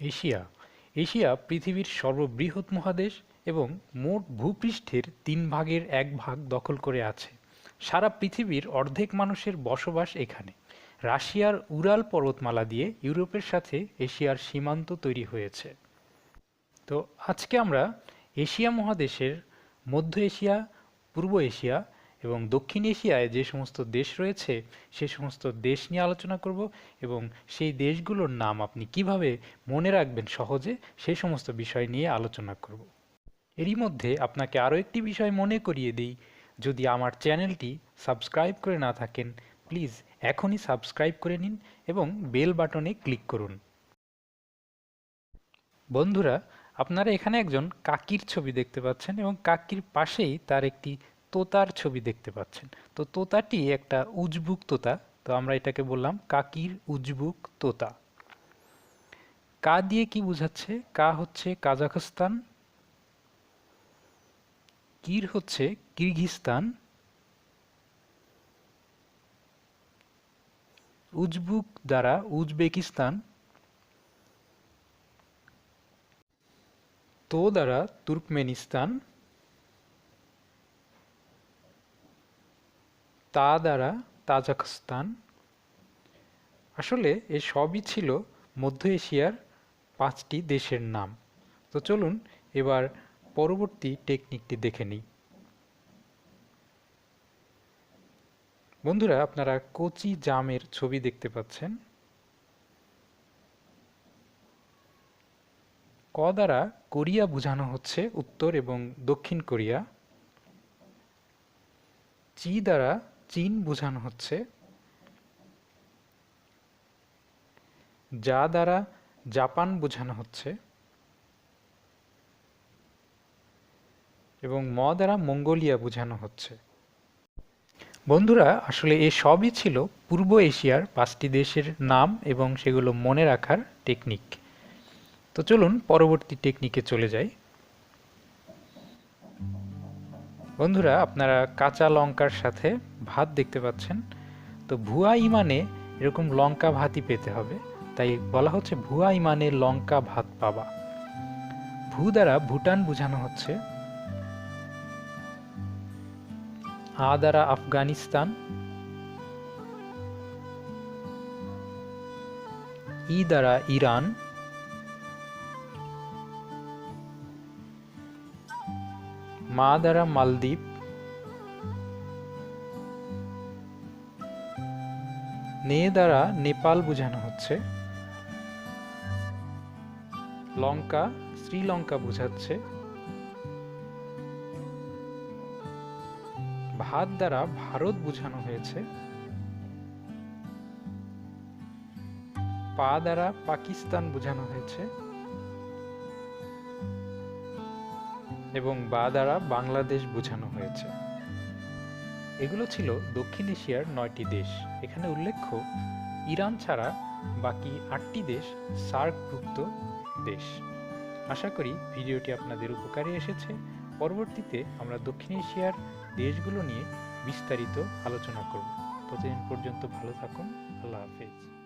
Asia. Asia পৃথিবীর সর্ববৃহৎ মহাদেশ এবং মোট ভূপৃষ্ঠের তিন ভাগের এক ভাগ দখল করে আছে। সারা পৃথিবীর অর্ধেক মানুষের বসবাস এখানে। রাশিয়ার উরাল পর্বতমালা দিয়ে ইউরোপের সাথে এশিয়ার সীমান্ত তৈরি হয়েছে। তো আজকে আমরা এশিয়া মহাদেশের মধ্য এশিয়া, পূর্ব এশিয়া এবং দক্ষিণ এশিয়ায় যে সমস্ত দেশ রয়েছে, সে সমস্ত দেশ নিয়ে আলোচনা করব এবং সেই দেশগুলোর নাম আপনি কীভাবে মনে রাখবেন সহজে সেই সমস্ত বিষয় নিয়ে আলোচনা করব। এরই মধ্যে আপনাকে আরও একটি বিষয় মনে করিয়ে দিই। যদি আমার চ্যানেলটি সাবস্ক্রাইব করে না থাকেন, প্লিজ এখনই সাবস্ক্রাইব করে নিন এবং বেল বাটনে ক্লিক করুন। বন্ধুরা, আপনারা এখানে একজন কাকির ছবি দেখতে পাচ্ছেন এবং কাকির পাশেই তার একটি তোতার ছবি দেখতে পাচ্ছেন। তো তোতাটি একটা উজবুক তোতা, তো আমরা এটাকে বললাম কাকির উজবুক তোতা। কা দিয়ে কি বোঝাচ্ছে? কা হচ্ছে কাজাখস্তান, কির হচ্ছে কিরগিস্তান। উজবুক দ্বারা উজবেকিস্তান, তো দ্বারা তুর্কমেনিস্তান। তা দ্বারা তাজাকস্তান আসলে এ সবই ছিল মধ্য এশিয়ার পাঁচটি দেশের নাম। তো চলুন এবার পরবর্তী টেকনিকটি দেখে নিই। বন্ধুরা, আপনারা কোচি জামের ছবি দেখতে পাচ্ছেন। ক দ্বারা কোরিয়া বোঝানো হচ্ছে উত্তর এবং দক্ষিণ কোরিয়া। চি দ্বারা চীন বোঝানো হচ্ছে, যা দ্বারা জাপান বোঝানো হচ্ছে এবং ম দ্বারা মঙ্গোলিয়া বোঝানো হচ্ছে। বন্ধুরা, আসলে এ সবই ছিল পূর্ব এশিয়ার পাঁচটি দেশের নাম এবং সেগুলো মনে রাখার টেকনিক। তো চলুন পরবর্তী টেকনিকে চলে যাই। বন্ধুরা, আপনারা কাঁচা লঙ্কার সাথে ভাত দেখতে পাচ্ছেন। তো ভুয়া ইমানে এরকম লঙ্কা ভাতই পেতে হবে। তাই বলা হচ্ছে ভুয়া ইমানে লঙ্কা ভাত পাবা ভূ দ্বারা ভুটান বোঝানো হচ্ছে। আ দ্বারা আফগানিস্তান। ই দ্বারা ইরান। মা দ্বারা মালদ্বীপ। নে দ্বারা নেপাল বোঝানো হচ্ছে। লঙ্কা, শ্রীলঙ্কা বোঝাচ্ছে। ভাত দ্বারা ভারত বোঝানো হয়েছে। পা দ্বারা পাকিস্তান বোঝানো হয়েছে। এবং বা দ্বারা বাংলাদেশ বোঝানো হয়েছে। এগুলো ছিল দক্ষিণ এশিয়ার নয়টি দেশ। এখানে উল্লেখ্য, ইরান ছাড়া বাকি আটটি দেশ সার্কভুক্ত দেশ। আশা করি ভিডিওটি আপনাদের উপকারে এসেছে। পরবর্তীতে আমরা দক্ষিণ এশিয়ার দেশগুলো নিয়ে বিস্তারিত আলোচনা করব। ততদিন পর্যন্ত ভালো থাকুন। আল্লাহ হাফেজ।